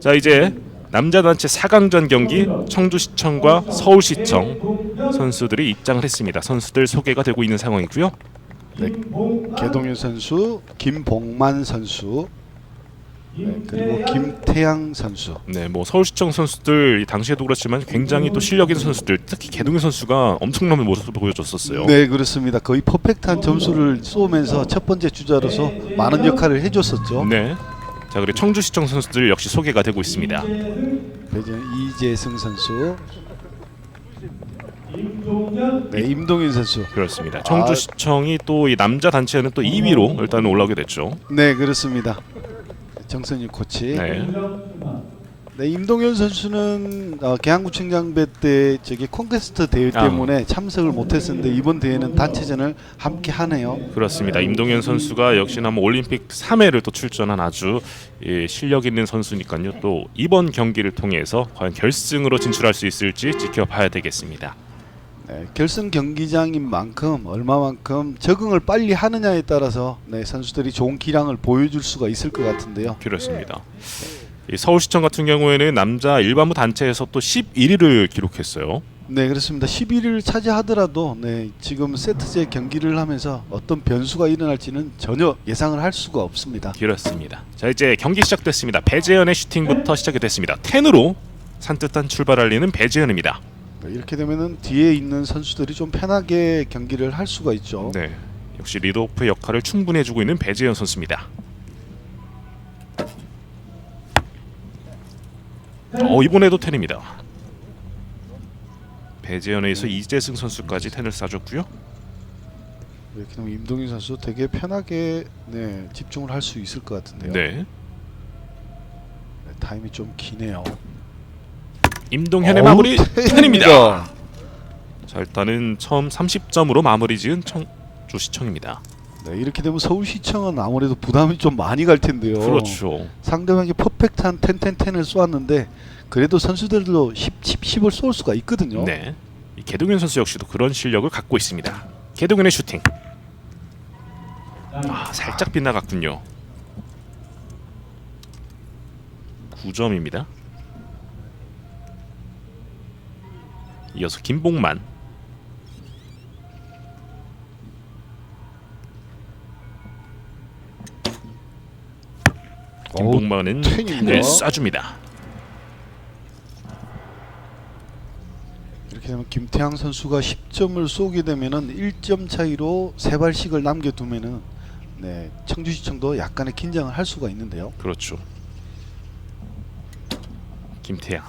자 이제 남자 단체 4강전 경기 청주시청과 서울시청 선수들이 입장을 했습니다. 선수들 소개가 되고 있는 상황이고요. 네, 개동윤 선수, 김봉만 선수, 네, 그리고 김태양 선수. 네, 뭐 서울시청 선수들 이 당시에도 그렇지만 굉장히 또 실력 있는 선수들, 특히 개동현 선수가 엄청난 모습을 보여줬었어요. 네 그렇습니다. 거의 퍼펙트한 점수를 쏘면서 첫 번째 주자로서 많은 역할을 해줬었죠. 네. 자 그리고 청주시청 선수들 역시 소개가 되고 있습니다. 배전 이재승 선수, 네 임동윤 선수. 그렇습니다. 청주시청이 또 이 남자 단체는 또 2위로 일단 올라오게 됐죠. 네 그렇습니다. 정선희 코치. 네. 네, 임동현 선수는 어, 계양구청 장배 때 저기 콘테스트 대회 아. 때문에 참석을 못했었는데 이번 대회는 단체전을 함께 하네요. 그렇습니다. 임동현 선수가 역시나 뭐 올림픽 3회를 또 출전한 아주 예, 실력 있는 선수니까요. 또 이번 경기를 통해서 과연 결승으로 진출할 수 있을지 지켜봐야 되겠습니다. 네, 결승 경기장인 만큼 얼마만큼 적응을 빨리 하느냐에 따라서 네, 선수들이 좋은 기량을 보여줄 수가 있을 것 같은데요. 그렇습니다. 이 서울시청 같은 경우에는 남자 일반부 단체에서 또 11위를 기록했어요. 네 그렇습니다. 11위를 차지하더라도 네, 지금 세트제 경기를 하면서 어떤 변수가 일어날지는 전혀 예상을 할 수가 없습니다. 그렇습니다. 자 이제 경기 시작됐습니다. 배재현의 슈팅부터 시작이 됐습니다. 10으로 산뜻한 출발을 알리는 배재현입니다. 네, 이렇게 되면은 뒤에 있는 선수들이 좀 편하게 경기를 할 수가 있죠. 네, 역시 리드오프 역할을 충분히 해주고 있는 배재현 선수입니다. 어 이번에도 텐입니다. 배재현에서 이재승 선수까지 텐을 쏴줬고요. 이렇게 되면 임동희 선수 되게 편하게 네, 집중을 할 수 있을 것 같은데요. 네, 네, 타임이 좀 기네요. 임동현의 어우, 마무리 텐입니다. 텐입니다. 자 일단은 처음 30점으로 마무리 지은 청주시청입니다. 네, 이렇게 되면 서울시청은 아무래도 부담이 좀 많이 갈 텐데요. 그렇죠. 상대방이 퍼펙트한 텐텐텐을 쏘았는데 그래도 선수들도 10, 10, 10을 쏠 수가 있거든요. 네. 이 개동현 선수 역시도 그런 실력을 갖고 있습니다. 개동현의 슈팅. 아, 살짝 빗나갔군요. 9점입니다. 이어서 김봉만. 김봉만은 텐이네요. 네, 쏴줍니다. 이렇게 되면 김태양 선수가 10점을 쏘게 되면은 1점 차이로 세 발씩을 남겨두면은 네, 청주시청도 약간의 긴장을 할 수가 있는데요. 그렇죠. 김태양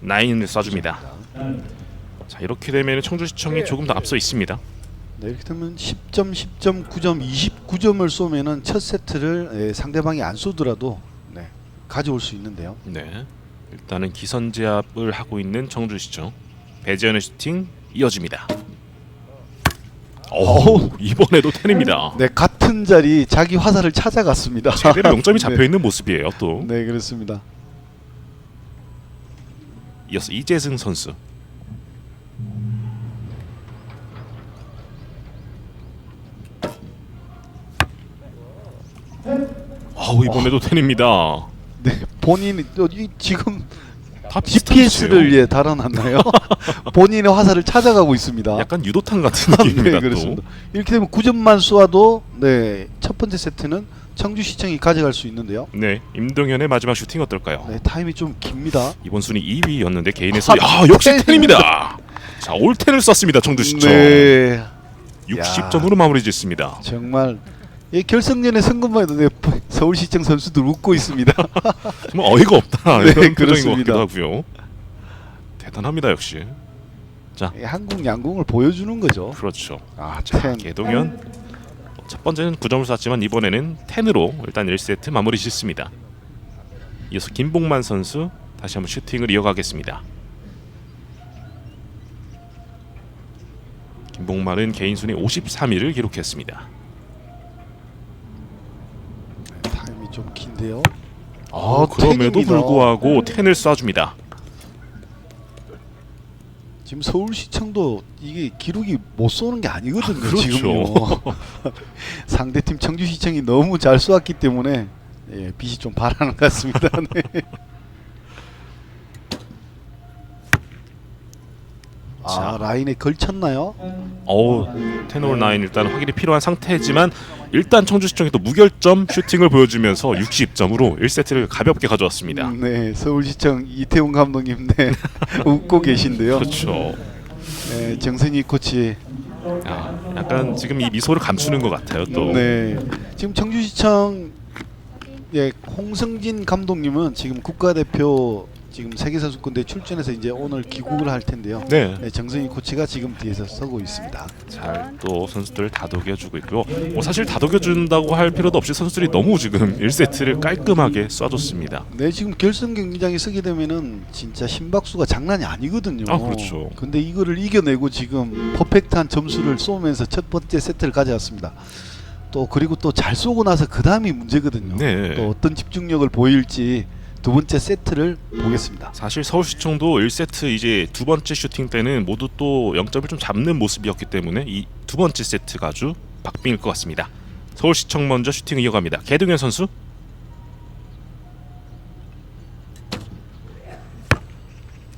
나인을 쏴줍니다. 자 이렇게 되면 청주시청이 조금 더 앞서 있습니다. 네, 이렇게 되면 10점, 10점, 9점, 29점을 쏘면은 첫 세트를 예, 상대방이 안 쏘더라도 네, 가져올 수 있는데요. 네, 일단은 기선제압을 하고 있는 청주시청 배재현의 슈팅 이어집니다. 오 이번에도 텐입니다. 네, 같은 자리 자기 화살을 찾아갔습니다. 제대로 잡혀 네. 있는 모습이에요. 또 네, 그렇습니다. 이어서 이재승 선수. 아우 이번에도 텐입니다. 네, 본인이 또 이- 지금 다 GPS를. 예 달아놨나요? 본인의 화살을 찾아가고 있습니다. 약간 유도탄 같은 네, 느낌입니다. 그렇습니다. 이렇게 되면 9점만 쏘아도 네, 첫 번째 세트는 청주 시청이 가져갈 수 있는데요. 또. 네, 임동현의 마지막 슈팅 어떨까요? 네, 타임이 좀 깁니다. 이번 순위 2위였는데 개인의 순위 아, 아 역시 텐. 텐입니다. 자 올 텐을 썼습니다. 청주시청 네, 60점으로 마무리 짓습니다. 정말 이 결승전의 승급만 해도 네, 서울시청 선수들 웃고 있습니다. 정말 어이가 없다 네, 이런 표정인 것 그렇습니다. 같기도 하고요. 대단합니다 역시. 이 한국 양궁을 보여주는 거죠. 그렇죠. 아, 자, 텐. 개동현 첫 번째는 9점을 쐈지만 이번에는 10으로 일단 1세트 마무리 짓습니다. 이어서 김봉만 선수 다시 한번 슈팅을 이어가겠습니다. 김봉만은 개인 순위 53위를 기록했습니다. 타임이 좀 긴데요. 아, 그럼에도 텐입니다. 불구하고 10을 쏴줍니다. 지금 서울시청도 이게 기록이 못 쏘는 게 아니거든요. 아, 그렇죠. 지금요. 상대팀 청주시청이 너무 잘 쏘았기 때문에 예, 빛이 좀 바라는 것 같습니다. 네. 아 자. 라인에 걸쳤나요? 어우 테놀 나인 일단 확인이 필요한 상태지만 일단 청주시청이 또 무결점 슈팅을 보여주면서 60점으로 1세트를 가볍게 가져왔습니다. 음, 네, 서울시청 이태훈 감독님 네 웃고 계신데요. 그렇죠. 네, 정선희 코치. 아, 약간 지금 이 미소를 감추는 것 같아요. 또 네, 지금 청주시청 예 홍성진 감독님은 지금 국가대표 지금 세계 선수권대 출전해서 이제 오늘 귀국을 할 텐데요. 네. 네, 정선희 코치가 지금 뒤에서 서고 있습니다. 잘 또 선수들을 다독여주고 있고요. 뭐 사실 다독여준다고 할 필요도 없이 선수들이 너무 지금 1세트를 깔끔하게 쏴줬습니다. 네, 지금 결승 경기장에 서게 되면은 진짜 심박수가 장난이 아니거든요. 아, 그렇죠. 근데 이거를 이겨내고 지금 퍼펙트한 점수를 쏘면서 첫 번째 세트를 가져왔습니다. 또 그리고 또 잘 쏘고 나서 그 다음이 문제거든요. 네. 또 어떤 집중력을 보일지 두 번째 세트를 보겠습니다. 사실 서울시청도 1세트 이제 두 번째 슈팅 때는 모두 또 0점을 좀 잡는 모습이었기 때문에 이 두 번째 세트가 아주 박빙일 것 같습니다. 서울시청 먼저 슈팅 이어갑니다. 개동현 선수.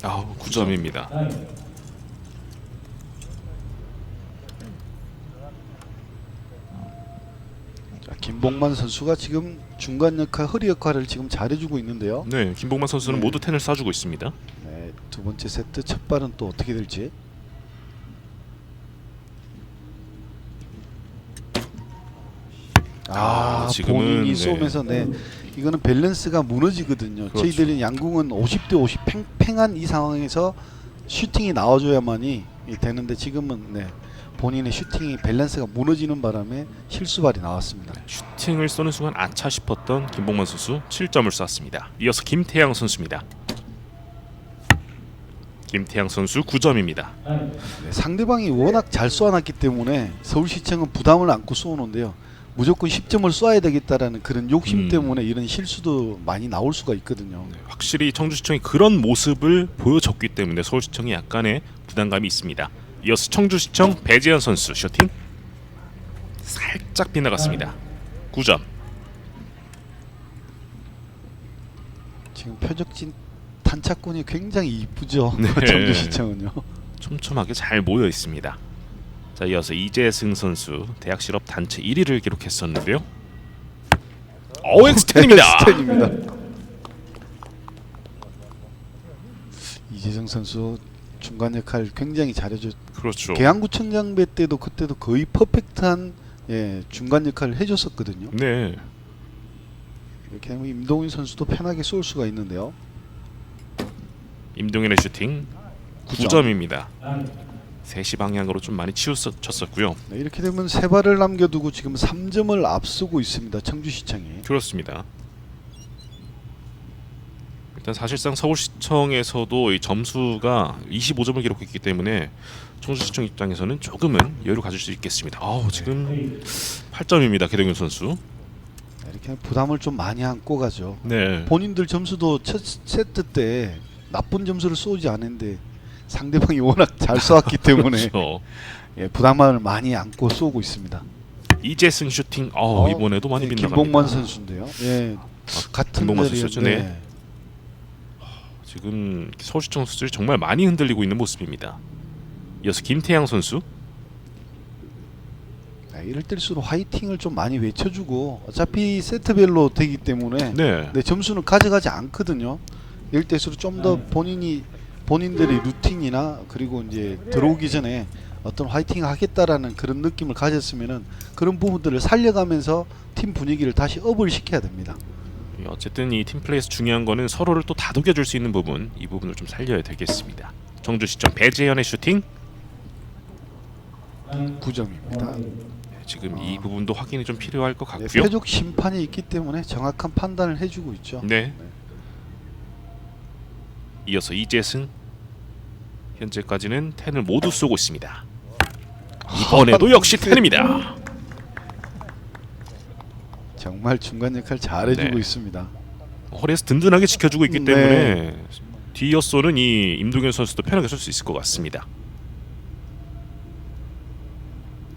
아우 9점입니다. 자, 김봉만 선수가 지금 중간 역할, 허리 역할을 지금 잘해주고 있는데요. 네, 김봉만 선수는 네. 모두 텐을 쏴주고 있습니다. 네, 두 번째 세트 첫 발은 또 어떻게 될지. 아, 아, 지금은, 본인이 네. 쏘면서 네 이거는 밸런스가 무너지거든요. 그렇죠. 저희들은 양궁은 50대 50 팽팽한 이 상황에서 슈팅이 나와줘야만이 되는데 지금은 네 본인의 슈팅이 밸런스가 무너지는 바람에 실수발이 나왔습니다. 슈팅을 쏘는 순간 아차 싶었던 김봉만 선수 7점을 쐈습니다. 이어서 김태양 선수입니다. 김태양 선수 9점입니다. 네, 상대방이 워낙 잘 쏘아놨기 때문에 서울시청은 부담을 안고 쏘는데요. 무조건 10점을 쏴야 되겠다라는 그런 욕심 음. 때문에 이런 실수도 많이 나올 수가 있거든요. 확실히 청주시청이 그런 모습을 보여줬기 때문에 서울시청이 약간의 부담감이 있습니다. 이어서 청주시청 배재현 선수 슈팅 살짝 빗나갔습니다. 9점. 지금 표적진 탄착군이 굉장히 이쁘죠. 네. 청주 시청은요. 촘촘하게 잘 모여 있습니다. 자, 이어서 이재승 선수 대학 실업 단체 1위를 기록했었는데요. OX10입니다. 스탠입니다. 이재정 선수 중간 역할 굉장히 잘해줘. 그렇죠. 계양구청 장배 때도 그때도 거의 퍼펙트한 예, 중간 역할을 해줬었거든요. 네. 이렇게 하면 임동윤 선수도 편하게 쏠 수가 있는데요. 임동현의 슈팅 9점입니다. 3시 방향으로 좀 많이 치우쳤었고요. 네, 이렇게 되면 세 발을 남겨두고 지금 3점을 앞서고 있습니다. 청주시청이. 그렇습니다. 일단 사실상 서울시청에서도 이 점수가 25점을 기록했기 때문에 청주시청 입장에서는 조금은 여유를 가질 수 있겠습니다. 아우 지금 8점입니다. 개동현 선수. 네, 이렇게 부담을 좀 많이 안고 가죠. 네. 본인들 점수도 첫 세트 때 나쁜 점수를 쏘지 않은데 상대방이 워낙 잘 쏘았기 때문에 그렇죠. 예, 부담을 많이 안고 쏘고 있습니다. 이재승 슈팅. 어, 어, 이번에도 많이 예, 빗나갑니다. 김봉만 선수인데요. 예, 아, 같은 김봉만 선수죠. 네. 지금 서울시청 선수들이 정말 많이 흔들리고 있는 모습입니다. 이어서 김태양 선수. 네, 이럴 때일수록 화이팅을 좀 많이 외쳐주고 어차피 세트별로 되기 때문에 네. 네, 점수는 가져가지 않거든요. 이럴 때일수록 좀 더 본인이 본인들의 루틴이나 그리고 이제 들어오기 전에 어떤 화이팅 하겠다라는 그런 느낌을 가졌으면은 그런 부분들을 살려가면서 팀 분위기를 다시 업을 시켜야 됩니다. 예, 어쨌든 이 팀플레이에서 중요한 거는 서로를 또 다독여 줄 수 있는 부분 이 부분을 좀 살려야 되겠습니다. 청주시청 배재현의 슈팅 9점입니다. 지금 이 부분도 확인이 좀 필요할 것 네, 같고요. 표적 심판이 있기 때문에 정확한 판단을 해주고 있죠. 네. 이어서 이재승 현재까지는 텐을 모두 쏘고 있습니다. 이번에도 역시 텐입니다. 정말 중간 역할 잘해주고 네. 있습니다. 허리에서 든든하게 지켜주고 있기 네. 때문에 뒤이어 쏘는 이 임동현 선수도 편하게 쏠 수 있을 것 같습니다.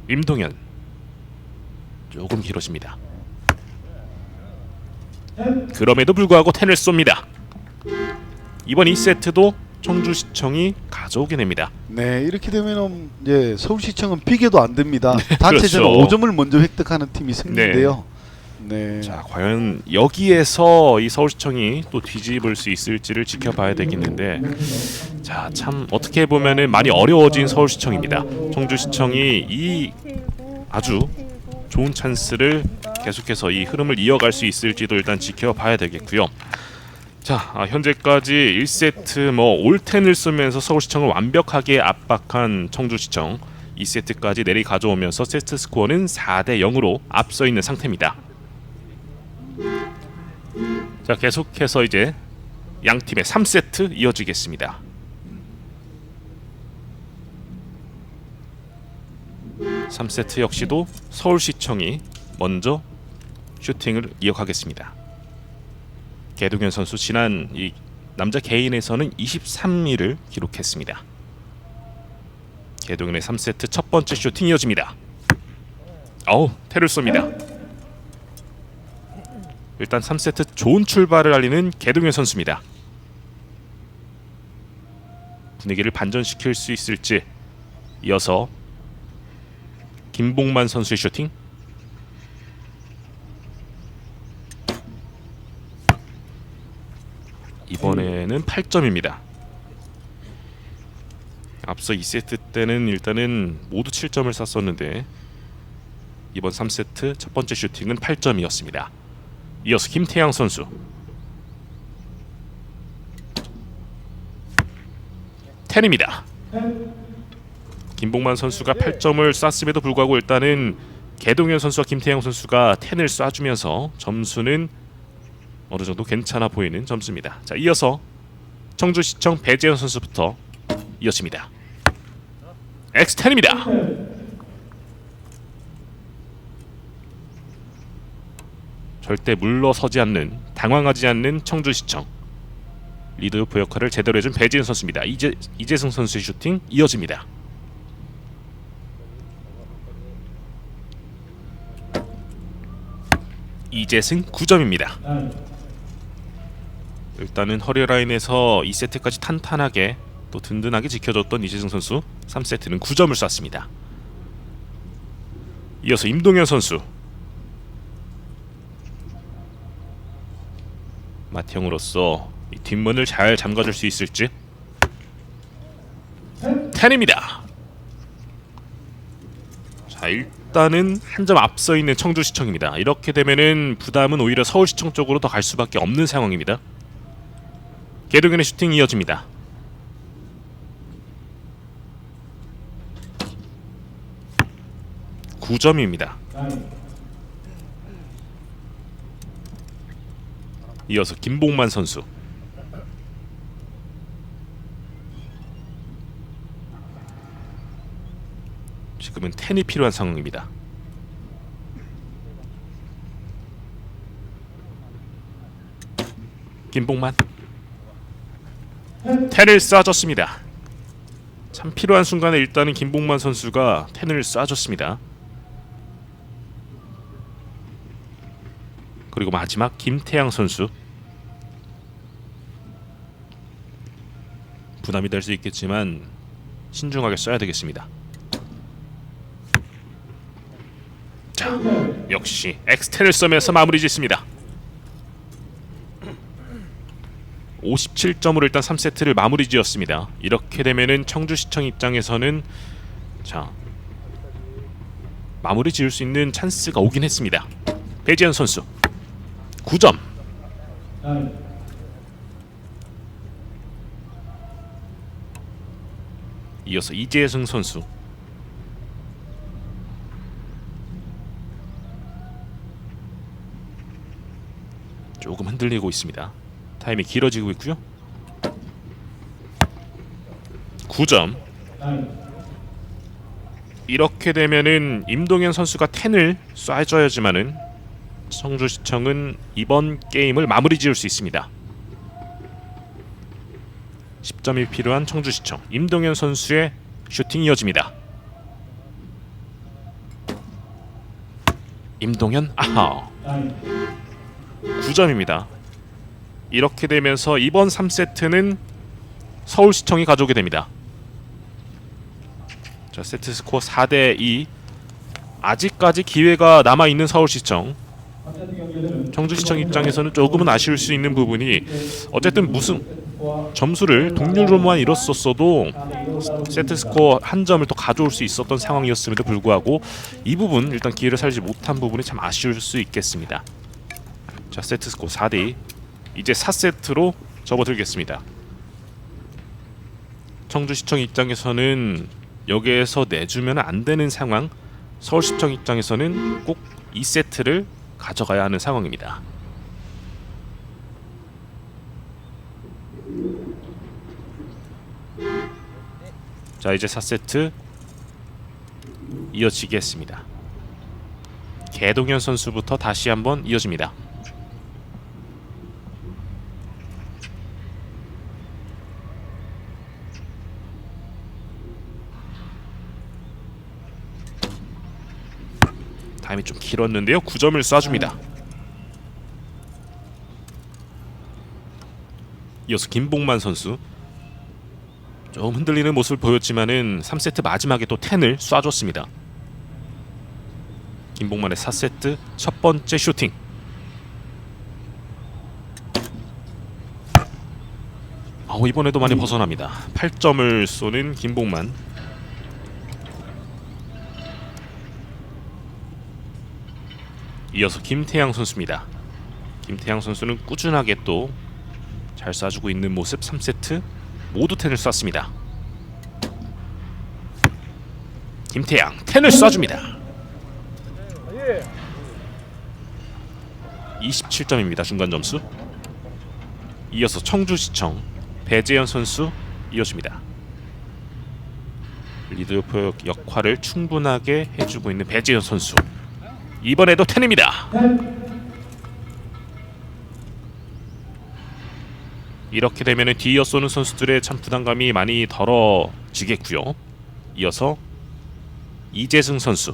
임동현 조금 길어집니다. 그럼에도 불구하고 텐을 쏩니다. 이번 2세트도 청주시청이 가져오게 됩니다. 네 이렇게 되면은 이제 서울시청은 비교도 안 됩니다. 단체전 그렇죠. 5점을 먼저 획득하는 팀이 승리인데요. 네. 자, 과연 여기에서 이 서울시청이 또 뒤집을 수 있을지를 지켜봐야 되겠는데, 자, 참 어떻게 보면은 많이 어려워진 서울시청입니다. 청주시청이 이 아주 좋은 찬스를 계속해서 이 흐름을 이어갈 수 있을지도 일단 지켜봐야 되겠고요. 자, 아, 현재까지 1세트 뭐 올텐을 쓰면서 서울시청을 완벽하게 압박한 청주시청 2세트까지 내리 가져오면서 세트 스코어는 4대 0으로 앞서 있는 상태입니다. 자, 계속해서 이제 양 팀의 3세트 이어지겠습니다. 삼세트 역시도 서울시청이 먼저 슈팅을 이어가겠습니다. 개동현 선수 지난 이 남자 개인에서는 23위를 기록했습니다. 개동현의 3세트 첫 번째 슈팅 이어집니다. 어우, 테를 쏩니다. 일단 3세트 좋은 출발을 알리는 개동현 선수입니다. 분위기를 반전시킬 수 있을지 이어서 김봉만 선수의 슈팅 이번에는 8점입니다. 앞서 2세트 때는 일단은 모두 7점을 쐈었는데 이번 3세트 첫 번째 슈팅은 8점이었습니다. 이어서 김태양 선수 텐입니다. 김봉만 선수가 8점을 쐈음에도 불구하고 일단은 개동현 선수와 김태양 선수가 텐을 쏴주면서 점수는 어느 정도 괜찮아 보이는 점수입니다. 자, 이어서 청주시청 배재현 선수부터 이어집니다. 엑스텐입니다. 절대 물러서지 않는 당황하지 않는 청주시청 리드오프 역할을 제대로 해준 배지은 선수입니다. 이재 이재승 선수의 슈팅 이어집니다. 이재승 9점입니다. 일단은 허리 라인에서 2세트까지 탄탄하게 또 든든하게 지켜줬던 이재승 선수 3세트는 9점을 쐈습니다. 이어서 임동현 선수 마티형으로서 이 뒷문을 잘 잠가줄 수 있을지 텐입니다. 자 일단은 한 점 앞서 있는 청주시청입니다. 이렇게 되면은 부담은 오히려 서울시청 쪽으로 더 갈 수밖에 없는 상황입니다. 개동현의 슈팅 이어집니다. 구점입니다 이어서 김봉만 선수 지금은 텐이 필요한 상황입니다. 김봉만 텐을 쏴줬습니다. 참 필요한 순간에 일단은 김봉만 선수가 텐을 쏴줬습니다. 그리고 마지막 김태양 선수 부담이 될 수 있겠지만 신중하게 써야 되겠습니다. 자, 역시 엑스텐을 써면서 마무리 짓습니다. 57점으로 일단 3세트를 마무리 지었습니다. 이렇게 되면은 청주시청 입장에서는 자 마무리 지을 수 있는 찬스가 오긴 했습니다. 배지현 선수 9점. 이어서 이재승 선수 조금 흔들리고 있습니다. 타임이 길어지고 있고요. 9점. 이렇게 되면은 임동현 선수가 10을 쏴줘야지만은 청주시청은 이번 게임을 마무리 지을 수 있습니다. 10점이 필요한 청주시청 임동현 선수의 슈팅 이어집니다. 임동현 아하 9점입니다. 이렇게 되면서 이번 3세트는 서울시청이 가져오게 됩니다. 자 세트 스코어 4대 2 아직까지 기회가 남아 있는 서울시청 청주시청 입장에서는 조금은 아쉬울 수 있는 부분이 어쨌든 무슨 점수를 동률로만 이뤘었어도 세트 스코어 한 점을 또 가져올 수 있었던 상황이었음에도 불구하고 이 부분 일단 기회를 살지 못한 부분이 참 아쉬울 수 있겠습니다. 자 세트 스코어 4대2 이제 4세트로 접어들겠습니다. 청주시청 입장에서는 여기에서 내주면 안 되는 상황 서울시청 입장에서는 꼭 2세트를 가져가야 하는 상황입니다. 자 이제 4세트 이어지겠습니다. 개동현 선수부터 다시 한번 이어집니다. 타임이 좀 길었는데요. 9점을 쏴줍니다. 이어서 김봉만 선수 좀 흔들리는 모습을 보였지만은 3세트 마지막에 또 10을 쏴줬습니다. 김봉만의 4세트 첫 번째 슈팅. 어, 이번에도 많이 벗어납니다. 8점을 쏘는 김봉만. 이어서 김태양 선수입니다. 김태양 선수는 꾸준하게 또 잘 쏴주고 있는 모습 3세트 모두 텐을 쐈습니다. 김태양 텐을 쏴줍니다. 27점입니다. 중간 점수. 이어서 청주시청 배재현 선수 이어줍니다. 리드오프 역할을 충분하게 해주고 있는 배재현 선수. 이번에도 텐입니다. 이렇게 되면 뒤이어 쏘는 선수들의 참 부담감이 많이 덜어지겠고요. 이어서 이재승 선수.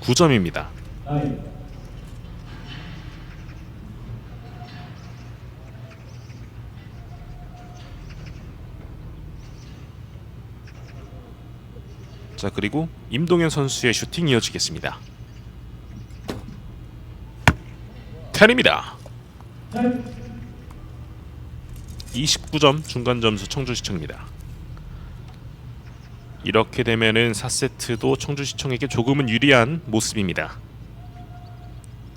구점입니다 자 그리고 임동현 선수의 슈팅 이어지겠습니다. 텐입니다. 29점 중간 점수 청주시청입니다. 이렇게 되면은 4세트도 청주시청에게 조금은 유리한 모습입니다.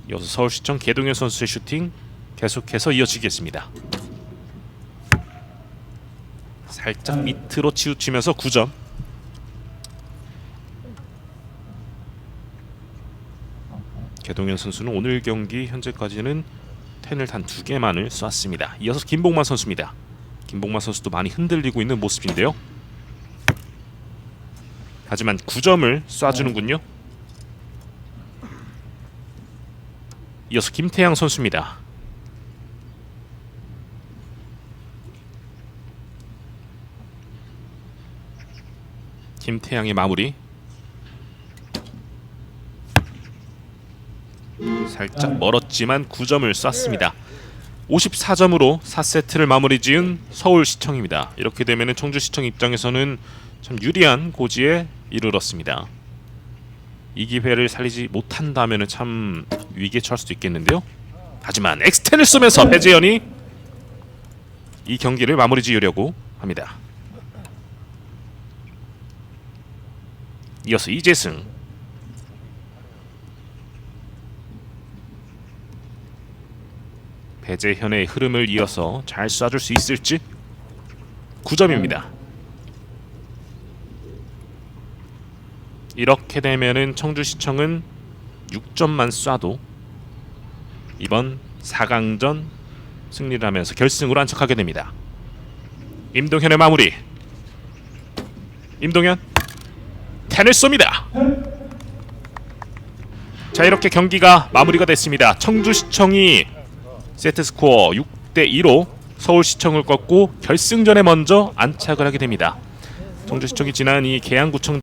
이어서 서울시청 개동현 선수의 슈팅 계속해서 이어지겠습니다. 살짝 밑으로 치우치면서 9점. 개동현 선수는 오늘 경기 현재까지는 텐을 단 두 개만을 쐈습니다. 이어서 김봉만 선수입니다. 김봉만 선수도 많이 흔들리고 있는 모습인데요. 하지만 9점을 쏴주는군요. 이어서 김태양 선수입니다. 김태양의 마무리. 살짝 멀었지만 9점을 쐈습니다. 54점으로 4세트를 마무리 지은 서울시청입니다. 이렇게 되면 청주시청 입장에서는 참 유리한 고지에 이르렀습니다. 이 기회를 살리지 못한다면 참 위기에 처할 수도 있겠는데요. 하지만 엑스텐을 쏘면서 배재현이 이 경기를 마무리 지으려고 합니다. 이어서 이재승 배재현의 흐름을 이어서 잘 쏴줄 수 있을지 9점입니다. 이렇게 되면은 청주시청은 6점만 쏴도 이번 4강전 승리를 하면서 결승으로 안착하게 됩니다. 임동현의 마무리. 임동현 텐을 쏩니다. 자 이렇게 경기가 마무리가 됐습니다. 청주시청이 세트 스코어 6대 2로 서울시청을 꺾고 결승전에 먼저 안착을 하게 됩니다. 청주시청이 지난 이 계양구청